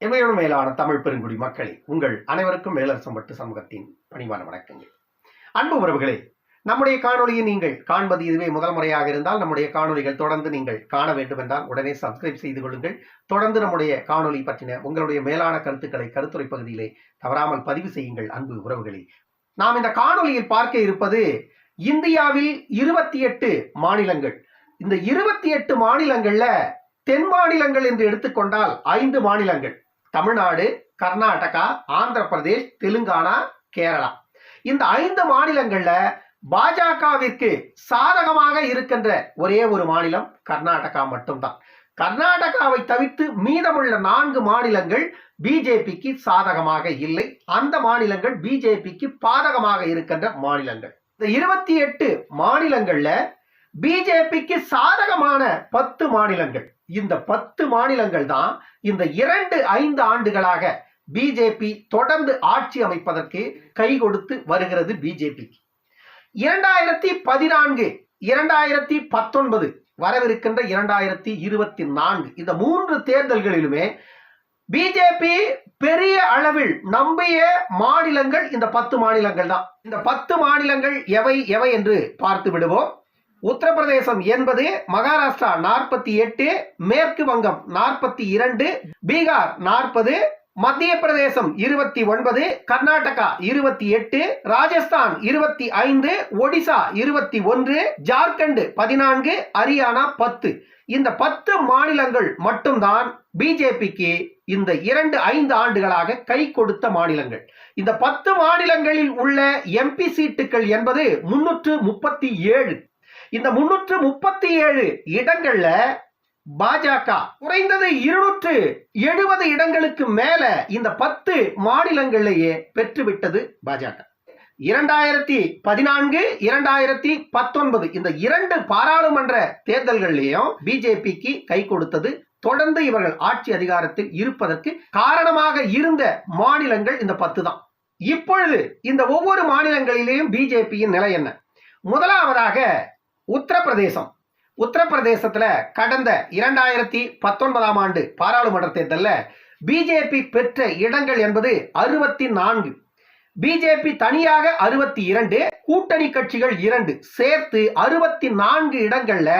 இவையோடு மேலான தமிழ் பெருங்குடி மக்களே உங்கள் அனைவருக்கும் மேலரசம்பட்டு சமூகத்தின் பணிவான வணக்கங்கள். அன்பு உறவுகளே நம்முடைய காணொளியை நீங்கள் காண்பது இதுவே முதல் முறையாக இருந்தால் நம்முடைய காணொளிகள் தொடர்ந்து நீங்கள் காண வேண்டும் என்றால் உடனே சப்ஸ்கிரைப் செய்து கொள்ளுங்கள். தொடர்ந்து நம்முடைய காணொளி பற்றின உங்களுடைய மேலான கருத்துக்களை கருத்துரை பகுதியிலே தவறாமல் பதிவு செய்யுங்கள் அன்பு உறவுகளே. நாம் இந்த காணொளியில் பார்க்க இருப்பது இந்தியாவில் இருபத்தி எட்டு மாநிலங்கள். இந்த இருபத்தி எட்டு மாநிலங்கள்ல தென் மாநிலங்கள் என்று எடுத்துக்கொண்டால் ஐந்து மாநிலங்கள். தமிழ்நாடு கர்நாடகா ஆந்திர பிரதேஷ் தெலுங்கானா கேரளா. இந்த ஐந்து மாநிலங்கள்ல பாஜகவிற்கு சாதகமாக இருக்கின்ற ஒரே ஒரு மாநிலம் கர்நாடகா மட்டும்தான். கர்நாடகாவை தவிர்த்து மீதமுள்ள நான்கு மாநிலங்கள் பிஜேபிக்கு சாதகமாக இல்லை. அந்த மாநிலங்கள் பிஜேபிக்கு பாதகமாக இருக்கின்ற மாநிலங்கள். இந்த இருபத்தி எட்டு மாநிலங்கள்ல பிஜேபிக்கு சாதகமான பத்து மாநிலங்கள். இந்த பத்து மாநிலங்கள் தான் இந்த இரண்டு ஐந்து ஆண்டுகளாக பிஜேபி தொடர்ந்து ஆட்சி அமைப்பதற்கு கை கொடுத்து வருகிறது பிஜேபிக்கு இரண்டாயிரத்தி பதினான்கு இரண்டாயிரத்தி பத்தொன்பது வரவிருக்கின்ற இரண்டாயிரத்தி இருபத்தி நான்கு. இந்த மூன்று தேர்தல்களிலுமே பிஜேபி பெரிய அளவில் நம்பிய மாநிலங்கள் இந்த பத்து மாநிலங்கள் தான் இந்த பத்து மாநிலங்கள் எவை எவை என்று பார்த்து விடுவோம். உத்தரப்பிரதேசம் என்பது மகாராஷ்டிரா நாற்பத்தி எட்டு மேற்கு வங்கம் நாற்பத்தி இரண்டு பீகார் நாற்பது மத்திய பிரதேசம் இருபத்தி ஒன்பது கர்நாடகா இருபத்தி எட்டு ராஜஸ்தான் இருபத்தி ஐந்து ஒடிசா இருபத்தி ஒன்று ஜார்க்கண்ட் பதினான்கு ஹரியானா பத்து. இந்த பத்து மாநிலங்கள் மட்டும்தான் பிஜேபிக்கு இந்த இரண்டு ஐந்து ஆண்டுகளாக கை கொடுத்த மாநிலங்கள். இந்த பத்து மாநிலங்களில் உள்ள எம்பி சீட்டுகள் என்பது முன்னூற்று முப்பத்தி ஏழு. இந்த முன்னூற்று முப்பத்தி ஏழு இடங்கள்ல பாஜக குறைந்தது இருநூற்று எழுபது இடங்களுக்கு மேல இந்த பத்து மாநிலங்களிலேயே பெற்றுவிட்டது பாஜக. இரண்டாயிரத்தி பதினான்கு இரண்டாயிரத்தி பத்தொன்பது இந்த இரண்டு பாராளுமன்ற தேர்தல்கள்லையும் பிஜேபிக்கு கை கொடுத்தது. தொடர்ந்து இவர்கள் ஆட்சி அதிகாரத்தில் இருப்பதற்கு காரணமாக இருந்த மாநிலங்கள் இந்த பத்து தான். இப்பொழுது இந்த ஒவ்வொரு மாநிலங்களிலேயும் பிஜேபியின் நிலை என்ன? முதலாவதாக உத்தரப்பிரதேசம். உத்தரப்பிரதேசத்தில் கடந்த இரண்டாயிரத்தி பத்தொன்பதாம் ஆண்டு பாராளுமன்ற தேர்தலில் பிஜேபி பெற்ற இடங்கள் என்பது அறுபத்தி நான்கு. பிஜேபி தனியாக அறுபத்தி இரண்டு கூட்டணி கட்சிகள் இரண்டு சேர்த்து அறுபத்தி நான்கு இடங்கள்ல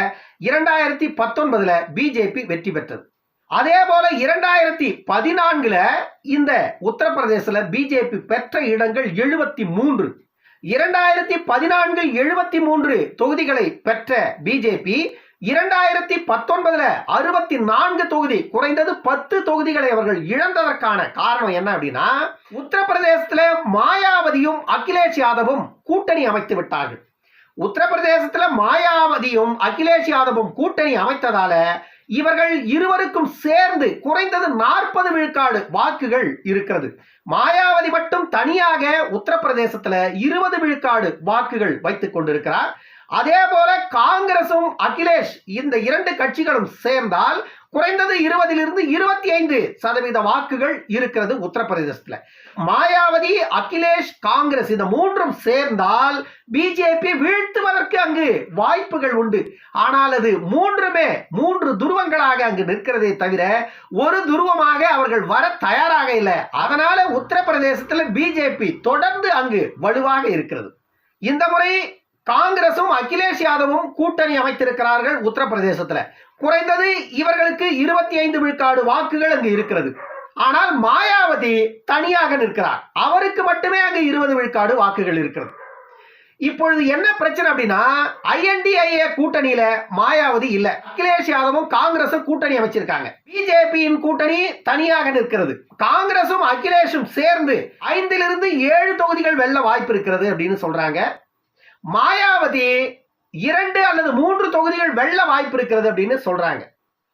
இரண்டாயிரத்தி பத்தொன்பதுல பிஜேபி வெற்றி பெற்றது. அதே போல இரண்டாயிரத்தி பதினான்குல இந்த உத்தரப்பிரதேசல பிஜேபி பெற்ற இடங்கள் எழுபத்தி மூன்று. இரண்டாயிரத்தி பதினான்கில் எழுபத்தி மூன்று தொகுதிகளை பெற்ற பிஜேபி இரண்டாயிரத்தி பத்தொன்பதுல அறுபத்தி நான்கு தொகுதி குறைந்தது பத்து தொகுதிகளை அவர்கள் இழந்ததற்கான காரணம் என்ன அப்படின்னா உத்தரப்பிரதேசத்துல மாயாவதியும் அகிலேஷ் யாதவும் கூட்டணி அமைத்து விட்டார்கள். உத்தரப்பிரதேசத்துல மாயாவதியும் அகிலேஷ் யாதவும் கூட்டணி அமைத்ததால இவர்கள் இருவருக்கும் சேர்ந்து குறைந்தது நாற்பது விழுக்காடு வாக்குகள் இருக்கிறது. மாயாவதி மட்டும் தனியாக உத்தரப்பிரதேசத்துல இருபது விழுக்காடு வாக்குகள் வைத்துக் கொண்டிருக்கிறார். அதே போல காங்கிரசும் அகிலேஷ் இந்த இரண்டு கட்சிகளும் சேர்ந்தால் குறைந்தது இருபதிலிருந்து இருபத்தி ஐந்து சதவீத வாக்குகள் இருக்கிறது உத்தரப்பிரதேசத்துல. மாயாவதி அகிலேஷ் காங்கிரஸ் இந்த மூன்றும் சேர்ந்தால் பிஜேபி வீழ்த்துவதற்கு அங்கு வாய்ப்புகள் உண்டு. ஆனால் அது மூன்றுமே மூன்று துருவங்களாக அங்கு நிற்கிறதே தவிர ஒரு துருவமாக அவர்கள் வர தயாராக இல்லை. அதனால உத்தரப்பிரதேசத்தில் பிஜேபி தொடர்ந்து அங்கு வலுவாக இருக்கிறது. இந்த முறை காங்கிரசும் அகிலேஷ் யாதவும் கூட்டணி அமைத்திருக்கிறார்கள் உத்தரப்பிரதேசத்துல. குறைந்தது இவர்களுக்கு இருபத்தி ஐந்து விழுக்காடு வாக்குகள் அங்கு இருக்கிறது. ஆனால் மாயாவதி தனியாக நிற்கிறார். அவருக்கு மட்டுமே அங்கு இருபது விழுக்காடு வாக்குகள் இருக்கிறது. இப்பொழுது என்ன பிரச்சனை அப்படின்னா ஐஎன்டிஐஏ கூட்டணியில மாயாவதி இல்ல. அகிலேஷ் யாதவும் காங்கிரசும் கூட்டணி அமைச்சிருக்காங்க. பிஜேபியின் கூட்டணி தனியாக நிற்கிறது. காங்கிரசும் அகிலேஷும் சேர்ந்து ஐந்திலிருந்து ஏழு தொகுதிகள் வெல்ல வாய்ப்பு இருக்கிறது அப்படின்னு சொல்றாங்க. மாயாவதி இரண்டு அல்லது மூன்று தொகுதிகள் வெல்ல வாய்ப்பு இருக்கிறது அப்படின்னு சொல்றாங்க.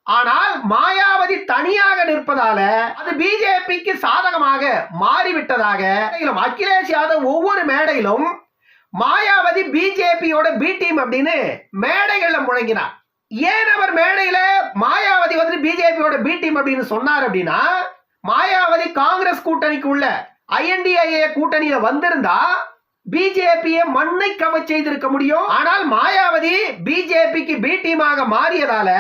ஆனால் மாயாவதி தனியாக நிற்பதால அது பிஜேபிக்கு சாதகமாக மாறிவிட்டதாக அகிலேஷ் யாதவ் ஒவ்வொரு மேடையிலும் மாயாவதி பிஜேபியோட பி டீம் அப்படின்னு மேடைகள்ல முழங்கினார். ஏன் அவர் மேடையில மாயாவதி வந்து பிஜேபியோட பி டீம் அப்படின்னு சொன்னார் அப்படின்னா மாயாவதி காங்கிரஸ் கூட்டணிக்கு உள்ள ஐஎன்டிஐஏ கூட்டணியில வந்திருந்தா பிஜேபியை மண்ணை கம செய்திருக்க முடியும். ஆனால் மாயாவதி பிஜேபிக்கு பி டீமாக மாறியதால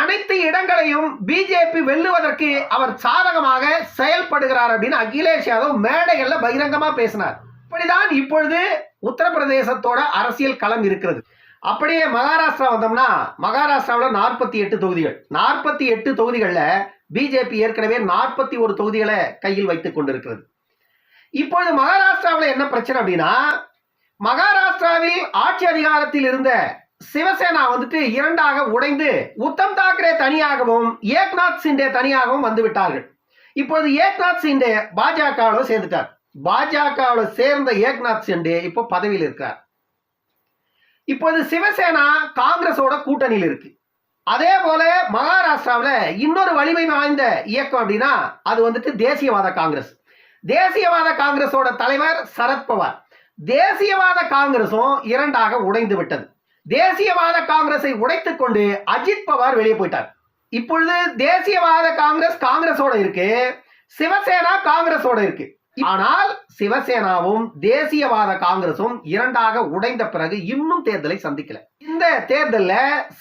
அனைத்து இடங்களையும் பிஜேபி வெல்லுவதற்கு அவர் சாதகமாக செயல்படுகிறார் அப்படின்னு அகிலேஷ் யாதவ் மேடைகள்ல பகிரங்கமா பேசினார். இப்படிதான் இப்பொழுது உத்தரப்பிரதேசத்தோட அரசியல் களம் இருக்கிறது. அப்படியே மகாராஷ்டிரா வந்தோம்னா மகாராஷ்டிராவில் நாற்பத்தி எட்டு தொகுதிகள். நாற்பத்தி எட்டு தொகுதிகளில் பிஜேபி ஏற்கனவே நாற்பத்தி ஒரு தொகுதிகளை கையில் வைத்துக் கொண்டிருக்கிறது. இப்பொழுது மகாராஷ்டிராவில் என்ன பிரச்சனை அப்படின்னா மகாராஷ்டிராவில் ஆட்சி அதிகாரத்தில் இருந்த சிவசேனா வந்துட்டு இரண்டாக உடைந்து உத்தம் தாக்கரே தனியாகவும் ஏக்நாத் சிண்டே தனியாகவும் வந்து விட்டார்கள். இப்பொழுது ஏக்நாத் சிண்டே பாஜகவோட சேர்ந்துட்டார். பாஜகவில் சேர்ந்த ஏக்நாத் சிண்டே இப்போ பதவியில் இருக்கிறார் இப்போது சிவசேனா காங்கிரஸோட கூட்டணியில் இருக்கு. அதே போல மகாராஷ்டிராவில் இன்னொரு வலிமை வாய்ந்த இயக்கம் அப்படின்னா அது வந்துட்டு தேசியவாத காங்கிரஸ். தேசியவாத காங்கிரஸோட தலைவர் சரத்பவார் தேசியவாத காங்கிரஸும் இரண்டாக உடைந்து விட்டது. தேசியவாத காங்கிரஸை உடைத்துக் கொண்டு அஜித் பவார் வெளியே போயிட்டார். இப்பொழுது தேசியவாத காங்கிரஸ் காங்கிரஸோட இருக்கு சிவசேனா காங்கிரஸோட இருக்கு. ஆனால் சிவசேனாவும் தேசியவாத காங்கிரசும் இரண்டாக உடைந்த பிறகு இன்னும் தேர்தலை சந்திக்கல. இந்த தேர்தல்ல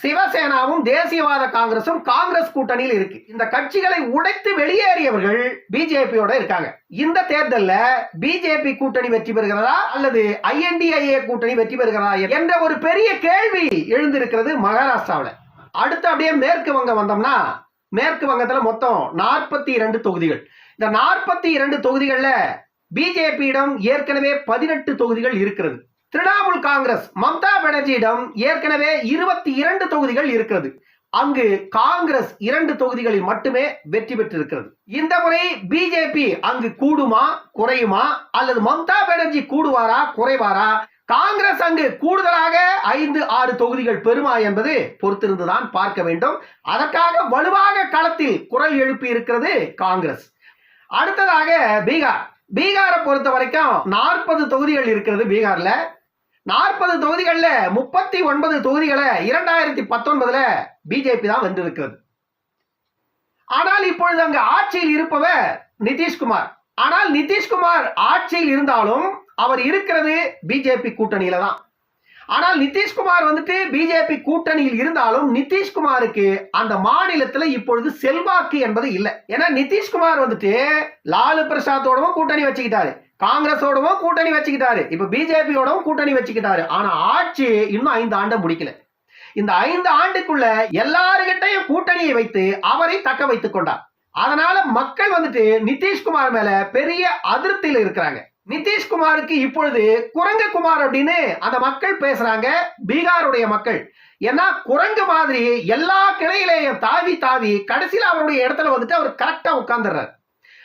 சிவசேனாவும் தேசியவாத காங்கிரசும் காங்கிரஸ் கூட்டணியில் இருக்கு. இந்த கட்சிகளை உடைத்து வெளியேறியவர்கள் பிஜேபியோட இருக்காங்க. இந்த தேர்தல்ல பிஜேபி கூட்டணி வெற்றி பெறுகிறதா அல்லது ஐஎன்டிஐஏ கூட்டணி வெற்றி பெறுகிறதா என்ற ஒரு பெரிய கேள்வி எழுந்திருக்கிறது மகாராஷ்டிராவில். அடுத்து அப்படியே மேற்கு வங்கம் வந்தோம்னா மேற்கு வங்கத்துல மொத்தம் நாற்பத்தி இரண்டு தொகுதிகள். இந்த நாற்பத்தி இரண்டு தொகுதிகளில் பிஜேபியிடம் ஏற்கனவே பதினெட்டு தொகுதிகள் இருக்கிறது. திரிணாமுல் காங்கிரஸ் மம்தா பானர்ஜியிடம் ஏற்கனவே இருபத்தி இரண்டு தொகுதிகள் இருக்கிறது. அங்கு காங்கிரஸ் இரண்டு தொகுதிகளில் மட்டுமே வெற்றி பெற்றிருக்கிறது. இந்த முறை பிஜேபி அங்கு கூடுமா குறையுமா அல்லது மம்தா பானர்ஜி கூடுவாரா குறைவாரா? காங்கிரஸ் அங்கு கூடுதலாக ஐந்து ஆறு தொகுதிகள் பெறுமா என்பது பொறுத்திருந்துதான் பார்க்க வேண்டும். அதற்காக வலுவாக களத்தில் குரல் எழுப்பி இருக்கிறது காங்கிரஸ். அடுத்ததாக பீகார். பீகாரை பொறுத்த வரைக்கும் நாற்பது தொகுதிகள் இருக்கிறது பீகார்ல. நாற்பது தொகுதிகள்ல முப்பத்தி ஒன்பது தொகுதிகளை இரண்டாயிரத்தி பத்தொன்பதுல பிஜேபி தான் வென்றிருக்கிறது. ஆனால் இப்பொழுது அங்கு ஆட்சியில் இருப்பவர் நிதிஷ்குமார். ஆனால் நிதிஷ்குமார் ஆட்சியில் இருந்தாலும் அவர் இருக்கிறது பிஜேபி கூட்டணியில தான். ஆனால் நிதிஷ்குமார் வந்துட்டு பிஜேபி கூட்டணியில் இருந்தாலும் நிதிஷ்குமாருக்கு அந்த மாநிலத்தில் இப்பொழுது செல்வாக்கு என்பது இல்லை. ஏன்னா நிதிஷ்குமார் வந்துட்டு லாலு பிரசாத்தோடவும் கூட்டணி வச்சுக்கிட்டாரு. காங்கிரஸோடவும் கூட்டணி வச்சுக்கிட்டாரு. இப்ப பிஜேபியோடவும் கூட்டணி வச்சுக்கிட்டாரு. ஆனா ஆட்சி இன்னும் ஐந்து ஆண்டை முடிக்கல. இந்த ஐந்து ஆண்டுக்குள்ள எல்லாருகிட்டையும் கூட்டணியை வைத்து அவரை தக்க வைத்துக் கொண்டார். அதனால மக்கள் வந்துட்டு நிதிஷ்குமார் மேல பெரிய அதிருப்தியில் இருக்கிறாங்க. நிதிஷ்குமாருக்கு இப்பொழுது குரங்கு குமார் அப்படின்னு அந்த மக்கள் பேசுறாங்க பீகாருடைய மக்கள். ஏன்னா குரங்கு மாதிரி எல்லா கிளையிலேயும் தாவி தாவி கடைசியில் அவருடைய இடத்துல வந்துட்டு அவர் கரெக்டா உட்கார்ந்துடுறாரு.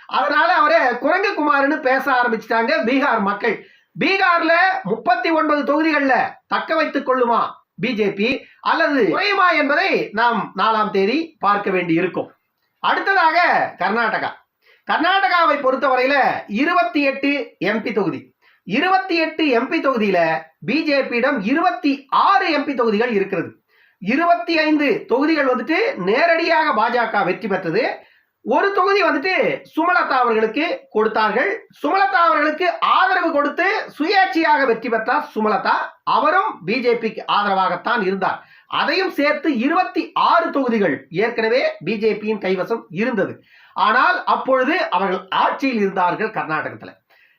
அதனால அவரை குரங்கு குமார்னு பேச ஆரம்பிச்சிட்டாங்க பீகார் மக்கள். பீகார்ல முப்பத்தி ஒன்பது தொகுதிகளில் தக்க வைத்துக் கொள்ளுமா பிஜேபி? அல்லது குறையுமா என்பதை நாம் நாலாம் தேதி பார்க்க வேண்டி இருக்கும் அடுத்ததாக கர்நாடகா. கர்நாடகாவை பொறுத்தவரையில இருபத்தி எட்டு எம்பி தொகுதி. இருபத்தி எட்டு எம்பி தொகுதியில பிஜேபியிடம் இருபத்தி ஆறு எம்பி தொகுதிகள் இருக்கிறது. இருபத்தி ஐந்து தொகுதிகள் வந்துட்டு நேரடியாக பாஜக வெற்றி பெற்றது. ஒரு தொகுதி வந்துட்டு சுமலதா அவர்களுக்கு கொடுத்தார்கள். சுமலதா அவர்களுக்கு ஆதரவு கொடுத்து சுயேட்சையாக வெற்றி பெற்றார் சுமலதா அவரும் பிஜேபிக்கு ஆதரவாகத்தான் இருந்தார். அதையும் சேர்த்து இருபத்தி ஆறு தொகுதிகள் ஏற்கனவே பிஜேபியின் கைவசம் இருந்தது. ஆனால் அப்பொழுது அவர்கள் ஆட்சியில் இருந்தார்கள் கர்நாடகத்துல.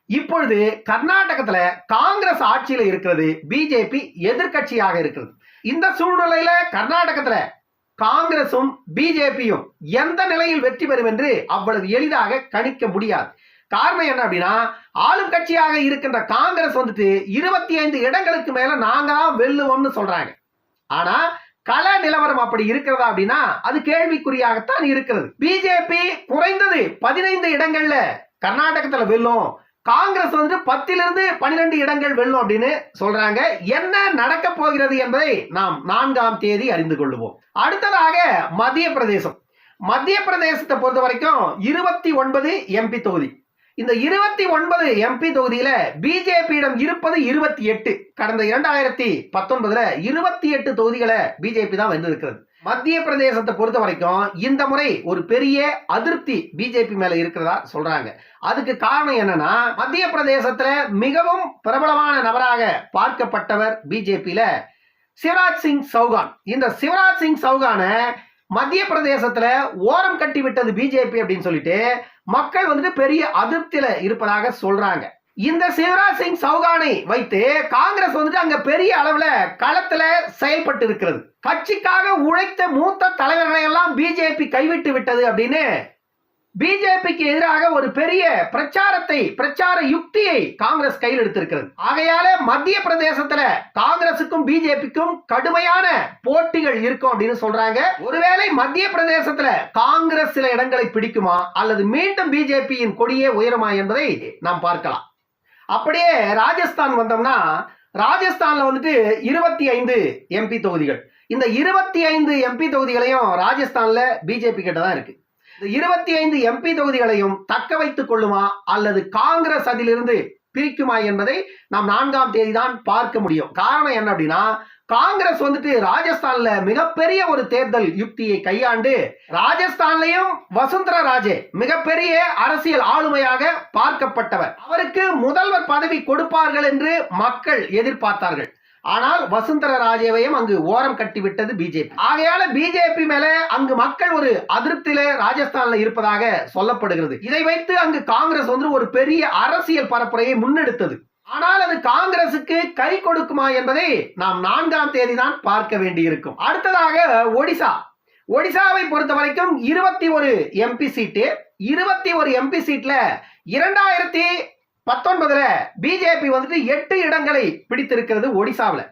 இப்பொழுது கர்நாடகத்துல காங்கிரஸ் ஆட்சியில இருக்கிறது பிஜேபி எதிர்க்கட்சியாக இருக்கிறது. இந்த சூழ்நிலையில கர்நாடகத்துல காங்கிரசும் பிஜேபியும் எந்த நிலையில் வெற்றி பெறும் என்று அவ்வளவு எளிதாக கணிக்க முடியாது. காரணம் என்ன அப்படின்னா ஆளும் கட்சியாக இருக்கின்ற காங்கிரஸ் வந்துட்டு இருபத்தி ஐந்து இடங்களுக்கு மேல நாங்க தான் வெல்லுவோம்னு சொல்றாங்க. ஆனா கள நிலவரம் அப்படி இருக்கிறதா அப்படின்னா அது கேள்விக்குறியாகத்தான் இருக்கிறது. பிஜேபி குறைந்தது பதினைந்து இடங்கள்ல கர்நாடகத்துல வெல்லும். காங்கிரஸ் வந்து பத்திலிருந்து பன்னிரெண்டு இடங்கள் வெல்லும் அப்படின்னு சொல்றாங்க. என்ன நடக்க போகிறது என்பதை நாம் நான்காம் தேதி அறிந்து கொள்ளுவோம். அடுத்ததாக மத்திய பிரதேசம் மத்திய பிரதேசத்தை பொறுத்த வரைக்கும் இருபத்தி ஒன்பது எம்பி தொகுதி. இந்த இருபத்தி ஒன்பது எம்பி தொகுதியில பிஜேபியிடம் இருப்பது இருபத்தி எட்டு. கடந்த இரண்டாயிரத்தி பத்தொன்பதுல இருபத்தி எட்டு தொகுதிகளை பிஜேபி தான் வென்றிருக்கிறது மத்திய பிரதேசத்தை பொறுத்த வரைக்கும் இந்த முறை ஒரு பெரிய அதிருப்தி பிஜேபி மேல இருக்கிறதா சொல்றாங்க. அதுக்கு காரணம் என்னன்னா மத்திய பிரதேசத்துல மிகவும் பிரபலமான நபராக பார்க்கப்பட்டவர் பிஜேபியில சிவராஜ் சிங் சௌகான். இந்த சிவராஜ் சிங் சௌகான மத்திய பிரதேசத்துல ஓரம் கட்டி விட்டது பிஜேபி அப்படின்னு சொல்லிட்டு மக்கள் வந்துட்டு பெரிய அதிருப்தியில இருப்பதாக சொல்றாங்க. இந்த சிவராஜ் சிங் சௌகானை வைத்து காங்கிரஸ் வந்துட்டு அங்க பெரிய அளவுல களத்துல செயல்பட்டு இருக்கிறது கட்சிக்காக உழைத்த மூத்த தலைவர்களை எல்லாம் பிஜேபி கைவிட்டு விட்டது அப்படின்னு பிஜேபிக்கு எதிராக ஒரு பெரிய பிரச்சாரத்தை பிரச்சார யுக்தியை காங்கிரஸ் கையில் எடுத்திருக்கிறது. ஆகையால மத்திய பிரதேசத்துல காங்கிரசுக்கும் பிஜேபிக்கும் கடுமையான போட்டிகள் இருக்கும் அப்படின்னு சொல்றாங்க. ஒருவேளை மத்திய பிரதேசத்துல காங்கிரஸ் சில இடங்களை பிடிக்குமா? அல்லது மீண்டும் பிஜேபியின் கொடியே உயருமா என்பதை நாம் பார்க்கலாம். அப்படியே ராஜஸ்தான் வந்தோம்னா ராஜஸ்தான்ல வந்துட்டு இருபத்தி ஐந்து எம்பி தொகுதிகள். இந்த இருபத்தி ஐந்து எம்பி தொகுதிகளையும் ராஜஸ்தான்ல பிஜேபி கிட்ட தான் இருக்கு. இருபத்தி ஐந்து எம்பி தொகுதிகளையும் தக்க வைத்துக் கொள்ளுமா அல்லது காங்கிரஸ் அதிலிருந்து பிரிக்குமா என்பதை நாம் நான்காம் தேதி தான் பார்க்க முடியும். காரணம் என்ன அப்படின்னா காங்கிரஸ் வந்துட்டு ராஜஸ்தான்ல மிகப்பெரிய ஒரு தேர்தல் யுக்தியை கையாண்டு ராஜஸ்தான்லயும் வசுந்தர ராஜே மிகப்பெரிய அரசியல் ஆளுமையாக பார்க்கப்பட்டவர். அவருக்கு முதல்வர் பதவி கொடுப்பார்கள் என்று மக்கள் எதிர்பார்த்தார்கள். ஆனால் வசுந்தர ராஜேவையும் அங்கு ஓரம் கட்டிவிட்டது பிஜேபி ஆகையால பிஜேபி மேல அங்கு மக்கள் ஒரு அதிருப்தியில ராஜஸ்தான்ல இருப்பதாக சொல்லப்படுகிறது. இதை வைத்து அங்கு காங்கிரஸ் வந்து ஒரு பெரிய அரசியல் பரப்புரையை முன்னெடுத்தது. ஆனால் அது காங்கிரசுக்கு கை கொடுக்குமா என்பதை நாம் நான்காம் தேதி தான் பார்க்க வேண்டியிருக்கும். அடுத்ததாக ஒடிசா. ஒடிசாவை பொறுத்த வரைக்கும் இருபத்தி ஒரு எம்பி சீட்டு இருபத்தி ஒரு எம்பி சீட்ல இரண்டாயிரத்தி பத்தொன்பதுல பிஜேபி வந்துட்டு எட்டு இடங்களை பிடித்திருக்கிறது ஒடிசாவில்.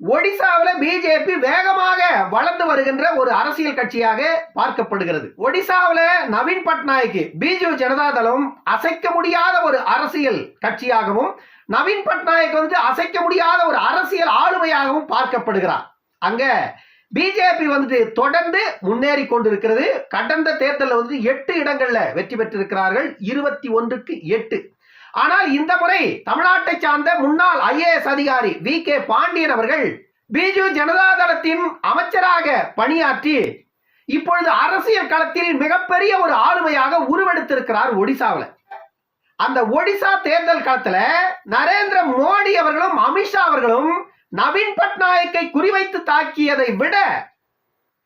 ஒடிசாவில் பிஜேபி வேகமாக வளர்ந்து வருகின்ற ஒரு அரசியல் கட்சியாக பார்க்கப்படுகிறது. ஒடிசாவில் நவீன் பட்நாயக் பிஜு ஜனதாதளம் அசைக்க முடியாத ஒரு அரசியல் கட்சியாகவும் நவீன் பட்நாயக் வந்து அசைக்க முடியாத ஒரு அரசியல் ஆளுமையாகவும் பார்க்கப்படுகிறார். அங்க பிஜேபி வந்துட்டு தொடர்ந்து முன்னேறி கொண்டிருக்கிறது. கடந்த தேர்தலில் வந்து எட்டு இடங்கள்ல வெற்றி பெற்றிருக்கிறார்கள். இருபத்தி ஒன்றுக்கு எட்டு. ஆனால் இந்த முறை தமிழ்நாட்டை சார்ந்த முன்னாள் ஐஏஎஸ் அதிகாரி வி கே பாண்டியன் அவர்கள் பிஜு ஜனதாதளத்தின் அமைச்சராக பணியாற்றி இப்பொழுது அரசியல் களத்தில் மிகப்பெரிய ஒரு ஆளுமையாக உருவெடுத்திருக்கிறார் ஒடிசாவில். அந்த ஒடிசா தேர்தல் காலத்துல நரேந்திர மோடி அவர்களும் அமித்ஷா அவர்களும் நவீன் பட்நாயக்கை குறிவைத்து தாக்கியதை விட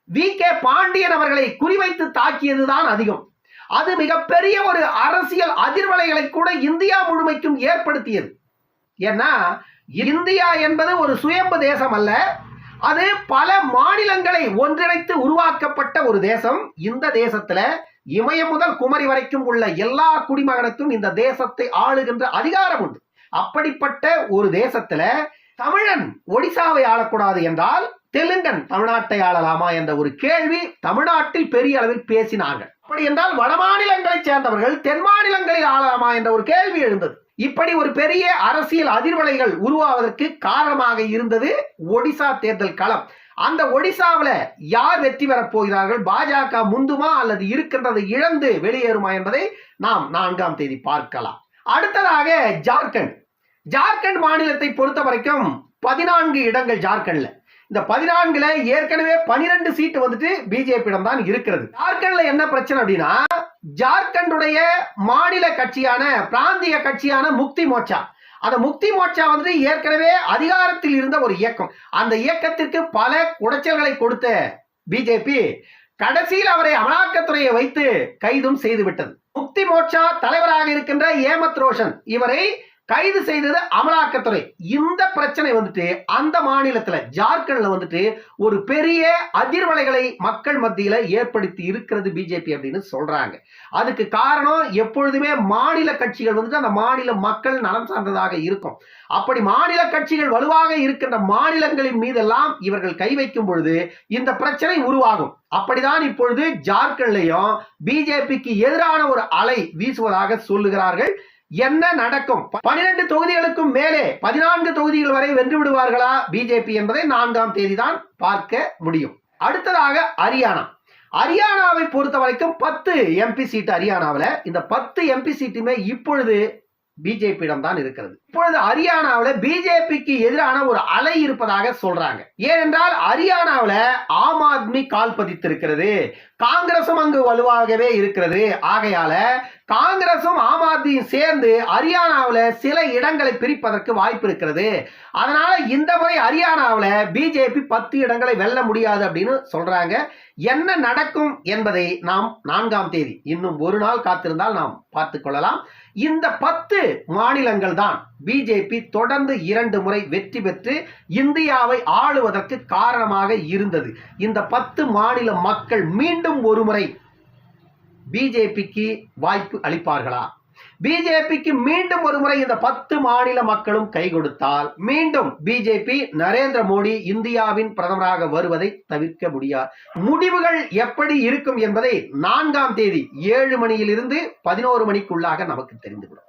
வி கே பாண்டியன் அவர்களை குறிவைத்து தாக்கியதுதான் அதிகம். அது மிகப்பெரிய ஒரு அரசியல் அதிர்வலைகளை கூட இந்தியா முழுமைக்கும் ஏற்படுத்தியது. ஏன்னா இந்தியா என்பது ஒரு சுயம்பு தேசம் அல்ல. அது பல மாநிலங்களை ஒன்றிணைத்து உருவாக்கப்பட்ட ஒரு தேசம். இந்த தேசத்துல இமயம் முதல் குமரி வரைக்கும் உள்ள எல்லா குடிமகனுக்கும் இந்த தேசத்தை ஆளுகின்ற அதிகாரம் உண்டு. அப்படிப்பட்ட ஒரு தேசத்துல தமிழன் ஒடிசாவை ஆளக்கூடாது என்றால் தெலுங்கன் தமிழ்நாட்டை ஆளலாமா என்ற ஒரு கேள்வி தமிழ்நாட்டில் பெரிய அளவில் பேசினார்கள். அப்படி என்றால் வடமாநிலங்களை சேர்ந்தவர்கள் தென் மாநிலங்களில் ஆளலாமா என்ற ஒரு கேள்வி எழுந்தது. இப்படி ஒரு பெரிய அரசியல் அதிர்வலைகள் உருவாவதற்கு காரணமாக இருந்தது ஒடிசா தேர்தல் களம். அந்த ஒடிசாவில் யார் வெற்றி பெறப் போகிறார்கள்? பாஜக முந்துமா அல்லது இருக்கின்றதை இழந்து வெளியேறுமா என்பதை நாம் நான்காம் தேதி பார்க்கலாம். அடுத்ததாக ஜார்க்கண்ட். ஜார்க்கண்ட் மாநிலத்தை பொறுத்த வரைக்கும் பதினான்கு இடங்கள் ஜார்க்கண்ட்ல. இந்த பதினான்குல ஏற்கனவே பனிரெண்டு சீட்டு வந்துட்டு பிஜேபியிடம் தான் இருக்கிறது. ஜார்க்கண்ட்ல என்ன பிரச்சனை அப்படின்னா ஜார்க்கண்டுடைய மாநில கட்சியான பிராந்திய கட்சியான முக்தி மோர்ச்சா. அந்த முக்தி மோர்ச்சா வந்துட்டு ஏற்கனவே அதிகாரத்தில் இருந்த ஒரு இயக்கம். அந்த இயக்கத்திற்கு பல குடைச்சல்களை கொடுத்த பிஜேபி கடைசியில் அவரை அமலாக்கத்துறையை வைத்து கைதும் செய்துவிட்டது. முக்தி மோர்ச்சா தலைவராக இருக்கின்ற ஏமத் ரோஷன் இவரை கைது செய்தது அமலாக்கத்துறை. இந்த பிரச்சனை வந்துட்டு அந்த மாநிலத்துல ஜார்க்கண்ட்ல வந்துட்டு ஒரு பெரிய அதிர்வலைகளை மக்கள் மத்தியில ஏற்படுத்தி இருக்கிறது பிஜேபி அப்படின்னு சொல்றாங்க. அதுக்கு காரணம் எப்பொழுதுமே மாநில கட்சிகள் வந்துட்டு அந்த மாநில மக்கள் நலம் சார்ந்ததாக இருக்கும். அப்படி மாநில கட்சிகள் வலுவாக இருக்கின்ற மாநிலங்களின் மீதெல்லாம் இவர்கள் கை வைக்கும் பொழுது இந்த பிரச்சனை உருவாகும். அப்படிதான் இப்பொழுது ஜார்க்கண்ட்லையும் பிஜேபிக்கு எதிரான ஒரு அலை வீசுவதாக சொல்லுகிறார்கள். என்ன நடக்கும்? பனிரெண்டு தொகுதிகளுக்கும் மேலே பதினான்கு தொகுதிகள் வரை வென்று விடுவார்களா? பிஜேபி என்பதை நான்காம் தேதி தான் பார்க்க முடியும். அடுத்ததாக ஹரியானா. ஹரியானாவை பொறுத்த வரைக்கும் பத்து எம்பி சீட்டு ஹரியானாவில். இந்த பத்து எம்பி சீட்டுமே இப்பொழுது பிஜேபியிடம் தான் இருக்கிறது. இப்பொழுது ஹரியானாவில் பிஜேபிக்கு எதிரான ஒரு அலை இருப்பதாக சொல்றாங்க. ஏனென்றால் ஹரியானாவில் ஆம் ஆத்மி கால் பதித்திருக்கிறது. காங்கிரசும் அங்கு வலுவாகவே இருக்கிறது. ஆகையால காங்கிரசும் ஆம் ஆத்மியும் சேர்ந்து ஹரியானாவில் சில இடங்களை பிரிப்பதற்கு வாய்ப்பு இருக்கிறது. அதனால இந்த முறை ஹரியானாவில் பிஜேபி பத்து இடங்களை வெல்ல முடியாது அப்படின்னு சொல்றாங்க. என்ன நடக்கும் என்பதை நாம் நான்காம் தேதி இன்னும் ஒரு நாள் காத்திருந்தால் நாம் பார்த்து கொள்ளலாம். இந்த பத்து மாநிலங்கள் தான் பிஜேபி தொடர்ந்து இரண்டு முறை வெற்றி பெற்று இந்தியாவை ஆளுவதற்கு காரணமாக இருந்தது. இந்த பத்து மாநில மக்கள் மீண்டும் ஒரு முறை பிஜேபிக்கு வாய்ப்பு அளிப்பார்களா? பிஜேபிக்கு மீண்டும் ஒரு முறை இந்த பத்து மாநில மக்களும் கை கொடுத்தால் மீண்டும் பிஜேபி நரேந்திர மோடி இந்தியாவின் பிரதமராக வருவதை தவிர்க்க முடியாது முடிவுகள் எப்படி இருக்கும் என்பதை நான்காம் தேதி ஏழு மணியிலிருந்து பதினோரு மணிக்குள்ளாக நமக்கு தெரிந்துவிடும்.